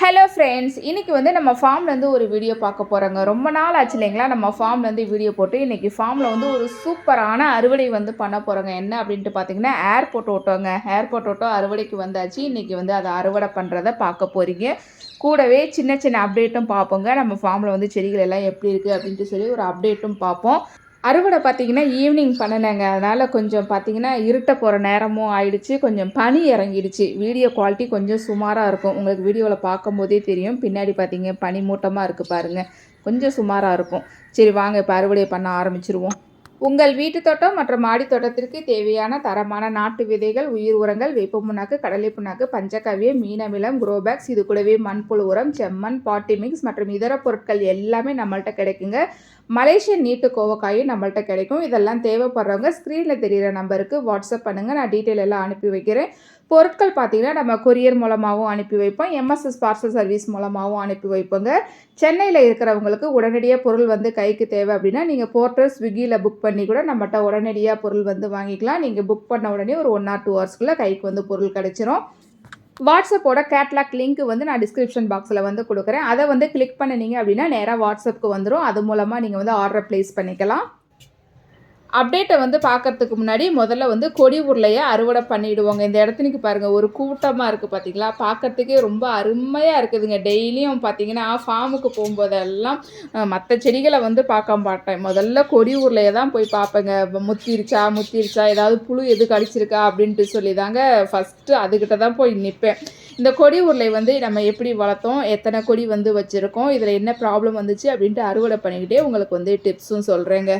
Hello friends இன்றைக்கி வந்து நம்ம ஃபார்ம்லேருந்து ஒரு வீடியோ பார்க்க போகிறோங்க ரொம்ப நாள் ஆச்சு இல்லைங்களா? நம்ம ஃபார்ம்லேருந்து வீடியோ போட்டு இன்றைக்கி ஃபார்மில் வந்து ஒரு சூப்பரான அறுவடை வந்து பண்ண போகிறோங்க என்ன அப்படின்ட்டு பார்த்தீங்கன்னா ஏர்போர்ட் ஓட்டோங்க. ஏர்போர்ட் ஓட்டோ அறுவடைக்கு வந்தாச்சு. இன்றைக்கி வந்து அதை அறுவடை பண்ணுறத பார்க்க போகிறீங்க கூடவே சின்ன சின்ன அப்டேட்டும் பார்ப்போங்க. நம்ம ஃபார்மில் வந்து செடிகள் எல்லாம் எப்படி இருக்குது அப்படின்ட்டு சொல்லி ஒரு அப்டேட்டும் பார்ப்போம். அறுவடை பார்த்தீங்கன்னா ஈவினிங் பண்ணினேங்க. அதனால் கொஞ்சம் பார்த்தீங்கன்னா இருட்ட போகிற நேரமும் ஆயிடுச்சு. கொஞ்சம் பனி இறங்கிடுச்சு. வீடியோ குவாலிட்டி கொஞ்சம் சுமாராக இருக்கும். உங்களுக்கு வீடியோவில் பார்க்கும்போதே தெரியும். பின்னாடி பார்த்தீங்க பனி மூட்டமாக இருக்குது பாருங்கள் கொஞ்சம் சுமாராக இருக்கும். சரி வாங்க இப்போ அறுவடை பண்ண ஆரம்பிச்சிருவோம். உங்கள் வீட்டு தோட்டம் மற்றும் மாடி தோட்டத்திற்கு தேவையான தரமான நாட்டு விதைகள் உயிர் உரங்கள் வேப்ப புண்ணாக்கு கடலை புண்ணாக்கு பஞ்சகவ்யம் மீனமிலம் குரோபேக்ஸ் இது கூடவே மண்புழு உரம் செம்மண் பாட்டி மிக்ஸ் மற்றும் இதர பொருட்கள் எல்லாமே நம்மள்ட்ட கிடைக்குங்க. மலேசியன் நீட்டு கோவக்காயும் நம்மள்ட்ட கிடைக்கும். இதெல்லாம் தேவைப்படுறவங்க ஸ்க்ரீனில் தெரிகிற நம்பருக்கு வாட்ஸ்அப் பண்ணுங்கள் நான் டீட்டெயில் எல்லாம் அனுப்பி வைக்கிறேன். பொருட்கள் பார்த்தீங்கன்னா நம்ம கொரியர் மூலமாகவும் அனுப்பி வைப்போம். எம்எஸ்எஸ் பார்சல் சர்வீஸ் மூலமாகவும் அனுப்பி வைப்போங்க. சென்னையில் இருக்கிறவங்களுக்கு உடனடியாக பொருள் வந்து கைக்கு தேவை அப்படின்னா நீங்கள் போர்ட்டல் ஸ்விக்கியில் புக் பண்ணி கூட நம்மகிட்ட உடனடியாக பொருள் வந்து வாங்கிக்கலாம். நீங்கள் புக் பண்ண உடனே ஒரு ஒன் ஆர் டூ ஹவர்ஸ்க்குள்ளே கைக்கு வந்து பொருள் கிடச்சிரும். வாட்ஸ்அப்போட கேட்லாக் லிங்க் வந்து நான் டிஸ்கிரிப்ஷன் பாக்ஸில் வந்து கொடுக்குறேன். அதை வந்து கிளிக் பண்ணினீங்க அப்படின்னா நேராக வாட்ஸ்அப்புக்கு வந்துடும் அது மூலமாக நீங்கள் வந்து ஆர்டர் ப்ளேஸ் பண்ணிக்கலாம். அப்டேட்டை வந்து பார்க்கறதுக்கு முன்னாடி முதல்ல வந்து கொடி உருளையை அறுவடை பண்ணிவிடுவோங்க இந்த இடத்துக்கு பாருங்கள் ஒரு கூட்டமாக இருக்குது பார்த்தீங்களா பார்க்கறதுக்கே ரொம்ப அருமையாக இருக்குதுங்க. டெய்லியும் பார்த்தீங்கன்னா ஃபார்முக்கு போகும்போதெல்லாம் மற்ற செடிகளை வந்து பார்க்க மாட்டேன். முதல்ல கொடி உருளையை தான் போய் பார்ப்பேங்க. முத்திருச்சா முத்திருச்சா? ஏதாவது புழு எது கடிச்சிருக்கா? அப்படின்ட்டு சொல்லி தாங்க ஃபஸ்ட்டு அதுக்கிட்ட தான் போய் நிற்பேன் இந்த கொடி உருளை வந்து நம்ம எப்படி வளர்த்தோம்? எத்தனை கொடி வந்து வச்சுருக்கோம்? இதில் என்ன ப்ராப்ளம் வந்துச்சு? அப்படின்ட்டு அறுவடை பண்ணிக்கிட்டே உங்களுக்கு வந்து டிப்ஸும் சொல்கிறேங்க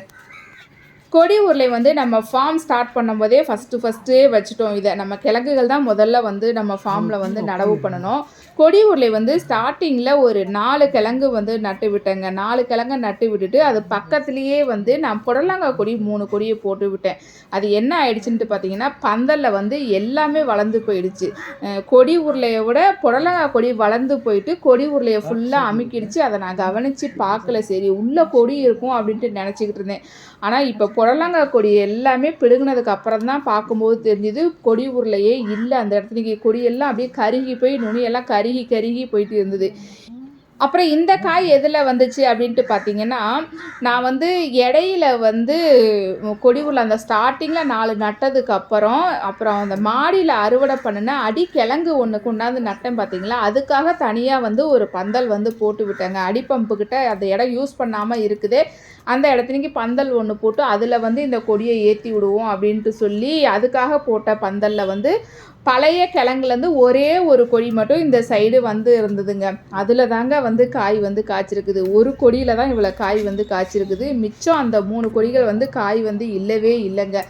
கொடி உருளை வந்து நம்ம ஃபார்ம் ஸ்டார்ட் பண்ணும்போதே ஃபஸ்ட்டு ஃபஸ்ட்டே வச்சுட்டோம். இதை நம்ம கிழங்குகள் தான் முதல்ல வந்து நம்ம ஃபார்மில் வந்து நடவு பண்ணணும். கொடி உருளை வந்து ஸ்டார்டிங்கில் ஒரு நாலு கிழங்கு வந்து நட்டு விட்டேங்க. நாலு கிழங்கு நட்டு விட்டுட்டு அது பக்கத்துலேயே வந்து நான் புடலங்காய் கொடி மூணு கொடியை போட்டு விட்டேன். அது என்ன ஆயிடுச்சுன்ட்டு பார்த்தீங்கன்னா பந்தலில் வந்து எல்லாமே வளர்ந்து போயிடுச்சு. கொடி உருளையை விட புடலங்காய் கொடி வளர்ந்து போயிட்டு கொடி உருளையை ஃபுல்லாக அமுக்கிடுச்சு. அதை நான் கவனித்து பார்க்கல. சரி உள்ள கொடி இருக்கும் அப்படின்ட்டு நினச்சிக்கிட்டு இருந்தேன். ஆனால் இப்போ புடலங்காய் கொடி எல்லாமே பிடுங்கினதுக்கு அப்புறம் தான் பார்க்கும்போது தெரிஞ்சுது கொடி உருளையே இல்லை அந்த இடத்துக்கு கொடி கொடியெல்லாம் அப்படியே கருகி போய் நுனியெல்லாம் கருகி கருகி போயிட்டு இருந்தது. அப்புறம் இந்த காய் எதில் வந்துச்சு அப்படின்ட்டு பார்த்தீங்கன்னா நான் வந்து இடையில வந்து கொடி உள்ள அந்த ஸ்டார்டிங்கில் நாலு நட்டதுக்கு அப்புறம் அப்புறம் அந்த மாடியில் அறுவடை பண்ணின அடி கிழங்கு ஒன்று கொண்டாந்து நட்டேன் பார்த்தீங்களா? அதுக்காக தனியாக வந்து ஒரு பந்தல் வந்து போட்டு விட்டேங்க. அடி பம்புக்கிட்ட அந்த இடம் யூஸ் பண்ணாமல் இருக்குது. அந்த இடத்துலக்கு பந்தல் ஒன்று போட்டு அதில் வந்து இந்த கொடியை ஏற்றி விடுவோம் அப்படின்ட்டு சொல்லி அதுக்காக போட்ட பந்தலில் வந்து பழைய கிழங்குலேருந்து ஒரே ஒரு கொடி மட்டும் இந்த சைடு வந்து இருந்ததுங்க. அதில் தாங்க வந்து காய் வந்து காய்ச்சிருக்குது. ஒரு கொடியில் தான் இவ்வளோ காய் வந்து காய்ச்சிருக்குது. மிச்சம் அந்த மூணு கொடிகள் வந்து காய் வந்து இல்லவே இல்லைங்க.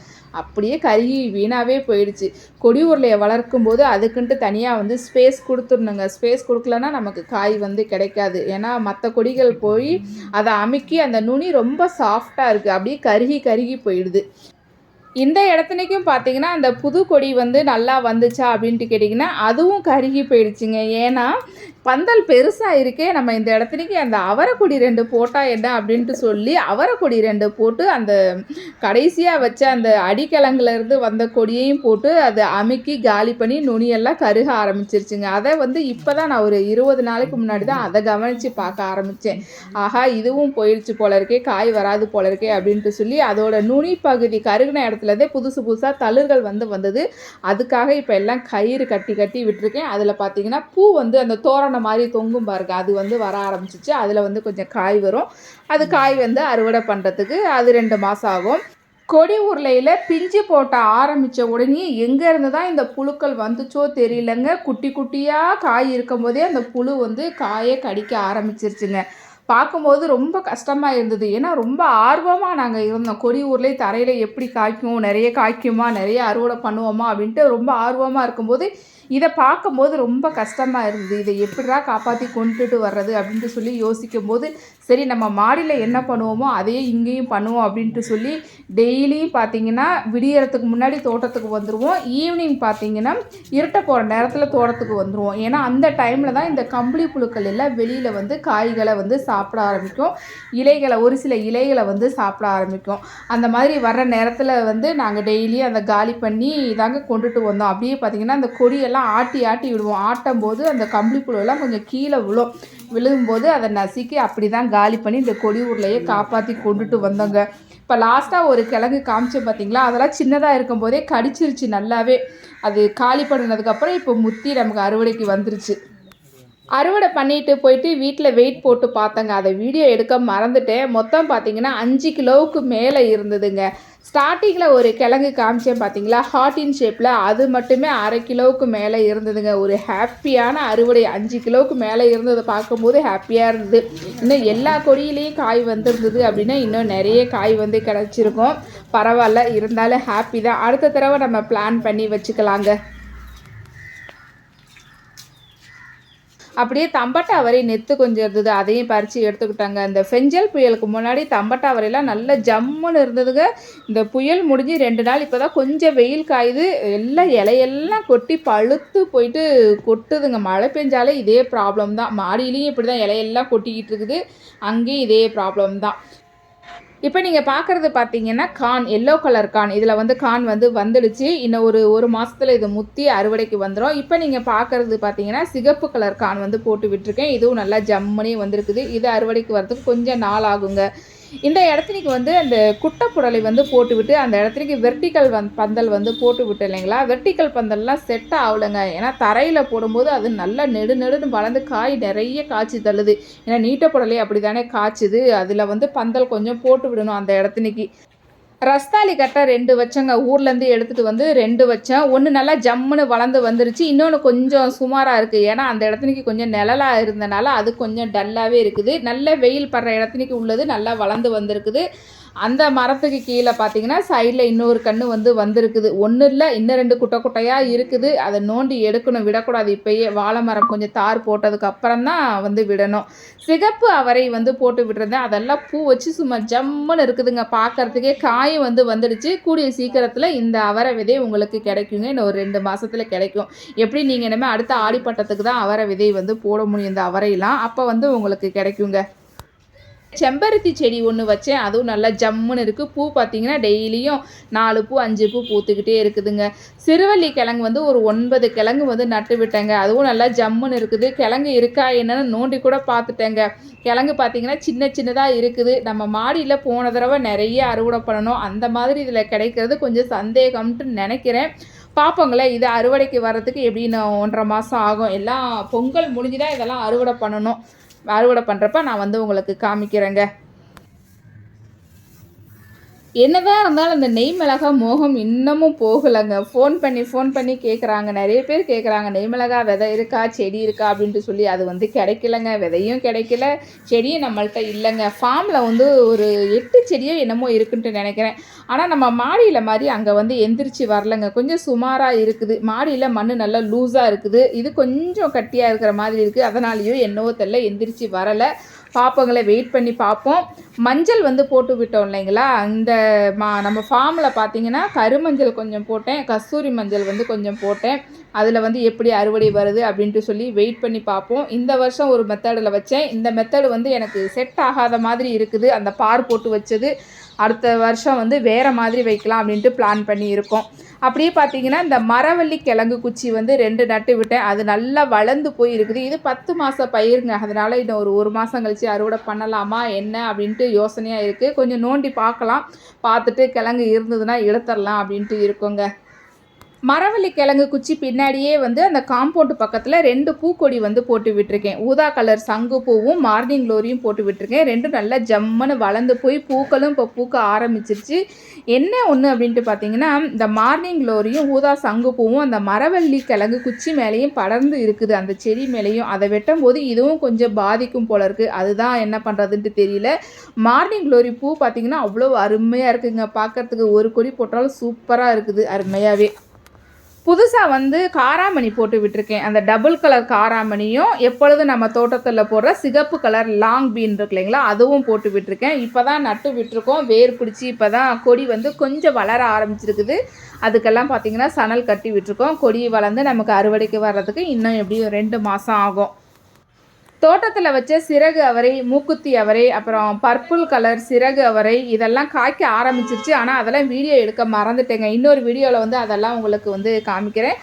அப்படியே கருகி வீணாகவே போயிடுச்சு. கொடி உருளையை வளர்க்கும் போது அதுக்குன்ட்டு தனியாக வந்து ஸ்பேஸ் கொடுத்துடணுங்க. ஸ்பேஸ் கொடுக்கலன்னா நமக்கு காய் வந்து கிடைக்காது. ஏன்னா மற்ற கொடிகள் போய் அதை அமுக்கி அந்த நுனி ரொம்ப சாஃப்டாக இருக்குது அப்படியே கருகி கருகி போயிடுது. இந்த இடத்துலைக்கும் பார்த்தீங்கன்னா அந்த புது கொடி வந்து நல்லா வந்துச்சா அப்படின்ட்டு கேட்டிங்கன்னா அதுவும் கருகி போயிடுச்சுங்க. ஏன்னா பந்தல் பெருசாக இருக்கே நம்ம இந்த இடத்துலக்கு அந்த அவரைக்கொடி ரெண்டு போட்டால் என்ன அப்படின்ட்டு சொல்லி அவரைக்கொடி ரெண்டு போட்டு அந்த கடைசியாக வச்ச அந்த அடிக்கிழங்குலேருந்து வந்த கொடியையும் போட்டு அதை அமுக்கி காலி பண்ணி நுனியெல்லாம் கருக ஆரம்பிச்சிருச்சுங்க. அதை வந்து இப்போ தான் நான் ஒரு இருபது நாளைக்கு முன்னாடி தான் அதை கவனித்து பார்க்க ஆரம்பித்தேன் ஆஹா இதுவும் போயிடுச்சு போல இருக்கே காய் வராது போல இருக்கே அப்படின்ட்டு சொல்லி அதோட நுனி பகுதி கருகின இடத்துலதே புதுசு புதுசாக தளிர்கள் வந்து வந்தது. அதுக்காக இப்போ எல்லாம் கயிறு கட்டி கட்டி விட்டுருக்கேன். அதில் பார்த்தீங்கன்னா பூ வந்து அந்த தோரணம் மாதிரி தொங்கும் பாருங்க. அது வந்து வர ஆரம்பிச்சிச்சு. அதில் வந்து கொஞ்சம் காய் வரும். அது காய் வந்து அறுவடை பண்ணுறதுக்கு அது ரெண்டு மாதம் ஆகும். கொடி உருளையில் பிஞ்சு போட்ட ஆரம்பித்த உடனே எங்கேருந்து தான் இந்த புழுக்கள் வந்துச்சோ தெரியலங்க. குட்டி குட்டியாக காய் இருக்கும் போதே அந்த புழு வந்து காயை கடிக்க ஆரம்பிச்சிருச்சுங்க. பார்க்கும்போது ரொம்ப கஷ்டமாக இருந்தது. ஏன்னா ரொம்ப ஆர்வமாக நாங்கள் இருந்தோம். கொடி ஊர்லேயே தரையில் எப்படி காய்க்கும் நிறைய காய்க்குமா நிறைய அறுவடை பண்ணுவோமா அப்படின்ட்டு ரொம்ப ஆர்வமாக இருக்கும்போது இதை பார்க்கும்போது ரொம்ப கஷ்டமாக இருந்தது. இதை எப்படிடா காப்பாற்றி கொண்டுட்டு வர்றது அப்படின்ட்டு சொல்லி யோசிக்கும் போது சரி நம்ம மாடியில் என்ன பண்ணுவோமோ அதையே இங்கேயும் பண்ணுவோம் அப்படின்ட்டு சொல்லி டெய்லியும் பார்த்தீங்கன்னா விடியறதுக்கு முன்னாடி தோட்டத்துக்கு வந்துடுவோம் ஈவினிங் பார்த்தீங்கன்னா இருட்ட போகிற நேரத்தில் தோட்டத்துக்கு வந்துடுவோம் ஏன்னா அந்த டைமில் தான் இந்த கம்பளி புழுக்கள் எல்லாம் வெளியில் வந்து காய்களை வந்து சாப்பிட ஆரம்பிக்கும். இலைகளை ஒரு சில இலைகளை வந்து சாப்பிட ஆரம்பிக்கும். அந்த மாதிரி வர்ற நேரத்தில் வந்து நாங்கள் டெய்லியும் அந்த காலி பண்ணி இதாங்க கொண்டுட்டு வந்தோம். அப்படியே பார்த்தீங்கன்னா அந்த கொடியெல்லாம் இதெல்லாம் ஆட்டி ஆட்டி விடுவோம். ஆட்டும் போது அந்த கம்பளி புழுவெல்லாம் கொஞ்சம் கீழே விழும். விழுகும்போது அதை நசுக்கி அப்படி தான் காலி பண்ணி இந்த கொடி ஊர்லையே காப்பாற்றி கொண்டுட்டு வந்தோங்க. இப்போ லாஸ்ட்டாக ஒரு கிழங்கு காமிச்சேன் பார்த்தீங்களா அதெல்லாம் சின்னதாக இருக்கும்போதே கடிச்சிருச்சு நல்லாவே. அது காலி பண்ணினதுக்கப்புறம் இப்போ முத்தி நமக்கு அறுவடைக்கு வந்துருச்சு. அறுவடை பண்ணிட்டு போயிட்டு வீட்டில் வெயிட் போட்டு பார்த்தேங்க. அதை வீடியோ எடுக்க மறந்துட்டேன். மொத்தம் பார்த்தீங்கன்னா அஞ்சு கிலோவுக்கு மேலே இருந்ததுங்க. ஸ்டார்டிங்கில் ஒரு கிழங்கு காமிச்சேன் பார்த்தீங்களா? ஹார்டின் ஷேப்பில் அது மட்டுமே அரை கிலோவுக்கு மேலே இருந்ததுங்க. ஒரு ஹாப்பியான அறுவடை அஞ்சு கிலோவுக்கு மேலே இருந்ததை பார்க்கும்போது ஹாப்பியாக இருந்தது. இன்னும் எல்லா கொடியிலையும் காய் வந்திருந்தது அப்படின்னா இன்னும் நிறைய காய் வந்து கிடச்சிருக்கும். பரவாயில்ல. இருந்தாலும் ஹாப்பி தான். அடுத்த தடவை நம்ம பிளான் பண்ணி வச்சுக்கலாங்க. அப்படியே தம்பட்டா அவரை நெத்து கொஞ்சம் இருந்தது அதையும் பறித்து எடுத்துக்கிட்டாங்க. இந்த ஃபெஞ்சல் புயலுக்கு முன்னாடி தம்பட்டா அவரையெல்லாம் நல்ல ஜம்முன்னு இருந்ததுங்க. இந்த புயல் முடிஞ்சு ரெண்டு நாள் இப்போ தான் கொஞ்சம் வெயில் காயுது. எல்லாம் இலையெல்லாம் கொட்டி பழுத்து போயிட்டு கொட்டுதுங்க. மழை பெஞ்சாலே இதே ப்ராப்ளம் தான். மாடியிலையும் இப்படி தான் இலையெல்லாம் கொட்டிக்கிட்டு இருக்குது. அங்கேயும் இதே ப்ராப்ளம் தான். இப்போ நீங்கள் பார்க்குறது பார்த்தீங்கன்னா கான் எல்லோ கலர் கான். இதில் வந்து கான் வந்து வந்துடுச்சு. இன்னும் ஒரு ஒரு மாதத்தில் இது முத்தி அறுவடைக்கு வந்துடும் இப்போ நீங்கள் பார்க்குறது பார்த்தீங்கன்னா சிகப்பு கலர் கான் வந்து போட்டு விட்டுருக்கேன். இதுவும் நல்லா ஜம்முனே வந்திருக்குது. இது அறுவடைக்கு வரதுக்கு கொஞ்சம் நாள் ஆகுங்க. இந்த இடத்துக்கு வந்து அந்த குட்டைப்புடலை வந்து போட்டுவிட்டு அந்த இடத்துக்கு வெர்டிக்கல் வந் பந்தல் வந்து போட்டு விட்டு இல்லைங்களா? வெர்டிக்கல் பந்தல்லாம் செட் ஆகலைங்க. ஏன்னா தரையில் போடும்போது அது நல்லா நெடு நெடுன்னு வளர்ந்து காய் நிறைய காய்ச்சி தள்ளுது. ஏன்னா நீட்டப்புடலை அப்படி தானே காய்ச்சுது. அதில் வந்து பந்தல் கொஞ்சம் போட்டு விடணும் அந்த இடத்துக்கு ரஸ்தாலி கட்டை ரெண்டு வச்சேங்க. ஊர்லேருந்து எடுத்துகிட்டு வந்து ரெண்டு வச்சேன். ஒன்று நல்லா ஜம்முன்னு வளர்ந்து வந்துருச்சு. இன்னொன்று கொஞ்சம் சுமாராக இருக்குது ஏன்னா அந்த இடத்துக்கு கொஞ்சம் நிழலாக இருந்தனால அது கொஞ்சம் டல்லாகவே இருக்குது. நல்ல வெயில் படுற இடத்துக்கு உள்ளது நல்லா வளர்ந்து வந்திருக்குது. அந்த மரத்துக்கு கீழே பார்த்தீங்கன்னா சைடில் இன்னொரு கன்று வந்து வந்திருக்குது. ஒன்றும் இல்லை இன்னும் ரெண்டு குட்டை குட்டையாக இருக்குது. அதை நோண்டி எடுக்கணும் விடக்கூடாது. இப்போயே வாழை மரம் கொஞ்சம் தார் போட்டதுக்கு அப்புறம் தான் வந்து விடணும். சிகப்பு அவரை வந்து போட்டு விட்டுருந்தேன். அதெல்லாம் பூ வச்சு சும்மா ஜம்முன்னு இருக்குதுங்க. பார்க்கறதுக்கே காயும் வந்து வந்துடுச்சு. கூடிய சீக்கிரத்தில் இந்த அவரை விதை உங்களுக்கு கிடைக்குங்க. இன்னும் ஒரு ரெண்டு மாதத்தில் கிடைக்கும். எப்படி நீங்கள் இனிமேல் அடுத்த ஆடிப்பட்டத்துக்கு தான் அவரை விதை வந்து போட முடியும் இந்த அவரையெல்லாம். அப்போ வந்து உங்களுக்கு கிடைக்குங்க. செம்பருத்தி செடி ஒன்று வச்சேன். அதுவும் நல்லா ஜம்முன்னு இருக்குது பூ பார்த்தீங்கன்னா டெய்லியும் நாலு பூ அஞ்சு பூ பூத்துக்கிட்டே இருக்குதுங்க. சிறுவள்ளி கிழங்கு வந்து ஒரு ஒன்பது கிழங்கு வந்து நட்டு விட்டேங்க. அதுவும் நல்லா ஜம்முன்னு இருக்குது. கிழங்கு இருக்கா என்னன்னு நோண்டி கூட பார்த்துட்டேங்க கிழங்கு பார்த்தீங்கன்னா சின்ன சின்னதாக இருக்குது. நம்ம மாடியில் போன தடவை நிறைய அறுவடை பண்ணணும். அந்த மாதிரி இதில் கிடைக்கிறது கொஞ்சம் சந்தேகம்ட்டு நினைக்கிறேன். பார்ப்போங்களேன் இது அறுவடைக்கு வர்றதுக்கு எப்படின்னு ஒன்றரை மாதம் ஆகும். எல்லாம் பொங்கல் முடிஞ்சு தான் இதெல்லாம் அறுவடை பண்ணணும். அறுவடை பண்ணுறப்ப நான் வந்து உங்களுக்கு காமிக்கிறேங்க. என்னதான் இருந்தாலும் அந்த நெய் மிளகா மோகம் இன்னமும் போகலைங்க. ஃபோன் பண்ணி ஃபோன் பண்ணி கேட்குறாங்க நிறைய பேர் கேட்குறாங்க நெய் மிளகா விதை இருக்கா? செடி இருக்கா? அப்படின்ட்டு சொல்லி. அது வந்து கிடைக்கலங்க. விதையும் கிடைக்கல செடியும் நம்மள்கிட்ட இல்லைங்க. ஃபார்மில் வந்து ஒரு எட்டு செடியோ என்னமோ இருக்குன்ட்டு நினைக்கிறேன். ஆனால் நம்ம மாடியில் மாதிரி அங்கே வந்து எந்திரிச்சு வரலங்க. கொஞ்சம் சுமாராக இருக்குது. மாடியில் மண் நல்லா லூஸாக இருக்குது. இது கொஞ்சம் கட்டியாக இருக்கிற மாதிரி இருக்குது அதனாலேயோ என்னவோ தெரில எந்திரிச்சு வரலை. பார்ப்போங்களே வெயிட் பண்ணி பார்ப்போம் மஞ்சள் வந்து போட்டு விட்டோம் இல்லைங்களா? இந்த மா நம்ம ஃபார்மில் பார்த்தீங்கன்னா கருமஞ்சள் கொஞ்சம் போட்டேன். கஸ்தூரி மஞ்சள் வந்து கொஞ்சம் போட்டேன். அதில் வந்து எப்படி அறுவடை வருது அப்படின்ட்டு சொல்லி வெயிட் பண்ணி பார்ப்போம் இந்த வருஷம் ஒரு மெத்தடில் வச்சேன். இந்த மெத்தடு வந்து எனக்கு செட் ஆகாத மாதிரி இருக்குது. அந்த பார் போட்டு வச்சது. அடுத்த வருஷம் வந்து வேறு மாதிரி வைக்கலாம் அப்படின்ட்டு பிளான் பண்ணி இருக்கோம். அப்படியே பார்த்தீங்கன்னா இந்த மரவள்ளி கிழங்கு குச்சி வந்து ரெண்டு நட்டு விட்டேன். அது நல்லா வளர்ந்து போய் இருக்குது இது பத்து மாத பயிருங்க. அதனால் இன்னும் ஒரு ஒரு மாதம் கழித்து அறுவடை பண்ணலாமா என்ன அப்படின்ட்டு யோசனையாக இருக்குது கொஞ்சம் நோண்டி பார்க்கலாம். பார்த்துட்டு கிழங்கு இருந்ததுன்னா எடுத்துடலாம் அப்படின்ட்டு இருக்கோங்க. மரவள்ளி கிழங்கு குச்சி பின்னாடியே வந்து அந்த காம்பவுண்டு பக்கத்தில் ரெண்டு பூக்கொடி வந்து போட்டு விட்டுருக்கேன். ஊதா கலர் சங்கு பூவும் மார்னிங் க்ளோரியும் போட்டு விட்டுருக்கேன். ரெண்டும் நல்லா ஜம்முன்னு வளர்ந்து போய் பூக்களும் இப்போ பூக்க ஆரம்பிச்சிருச்சு. என்ன ஒன்று அப்படின்ட்டு பார்த்தீங்கன்னா இந்த மார்னிங் க்ளோரியும் ஊதா சங்கு பூவும் அந்த மரவள்ளி கிழங்கு குச்சி மேலேயும் படர்ந்து இருக்குது. அந்த செடி மேலேயும் அதை வெட்டும் போது இதுவும் கொஞ்சம் பாதிக்கும் போல இருக்குது அதுதான் என்ன பண்ணுறதுன்ட்டு தெரியல. மார்னிங் க்ளோரி பூ பார்த்தீங்கன்னா அவ்வளோ அருமையாக இருக்குதுங்க பார்க்கறதுக்கு ஒரு கொடி போட்டாலும் சூப்பராக இருக்குது. அருமையாகவே புதுசாக வந்து காராமணி போட்டு விட்டுருக்கேன். அந்த டபுள் கலர் காராமணியும் எப்பொழுது நம்ம தோட்டத்தில் போடுற சிகப்பு கலர் லாங் பீன் இருக்கு இல்லைங்களா அதுவும் போட்டு விட்டுருக்கேன். இப்போ தான் நட்டு விட்டுருக்கோம். வேர் பிடிச்சி இப்போ தான் கொடி வந்து கொஞ்சம் வளர ஆரம்பிச்சிருக்குது. அதுக்கெல்லாம் பார்த்திங்கன்னா சணல் கட்டி விட்டுருக்கோம். கொடி வளர்ந்து நமக்கு அறுவடைக்கு வர்றதுக்கு இன்னும் எப்படியும் ரெண்டு மாதம் ஆகும். தோட்டத்தில் வச்ச சிறகு அவரை மூக்குத்தி அவரை அப்புறம் பர்பிள் கலர் சிறகு அவரை இதெல்லாம் காய்க்க ஆரம்பிச்சிருச்சு. ஆனால் அதெல்லாம் வீடியோ எடுக்க மறந்துட்டேங்க. இன்னொரு வீடியோவில் வந்து அதெல்லாம் உங்களுக்கு வந்து காமிக்கிறேன்.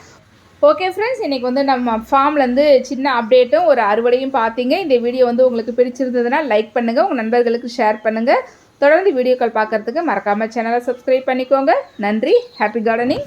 ஓகே ஃப்ரெண்ட்ஸ் இன்றைக்கி வந்து நம்ம ஃபார்ம்லேருந்து சின்ன அப்டேட்டும் ஒரு அறுவடையும் பார்த்தீங்க. இந்த வீடியோ வந்து உங்களுக்கு பிடிச்சிருந்ததுன்னா லைக் பண்ணுங்கள் உங்கள் நண்பர்களுக்கு ஷேர் பண்ணுங்கள் தொடர்ந்து வீடியோக்கள் பார்க்குறதுக்கு மறக்காமல் சேனலை சப்ஸ்கிரைப் பண்ணிக்கோங்க. நன்றி. Happy gardening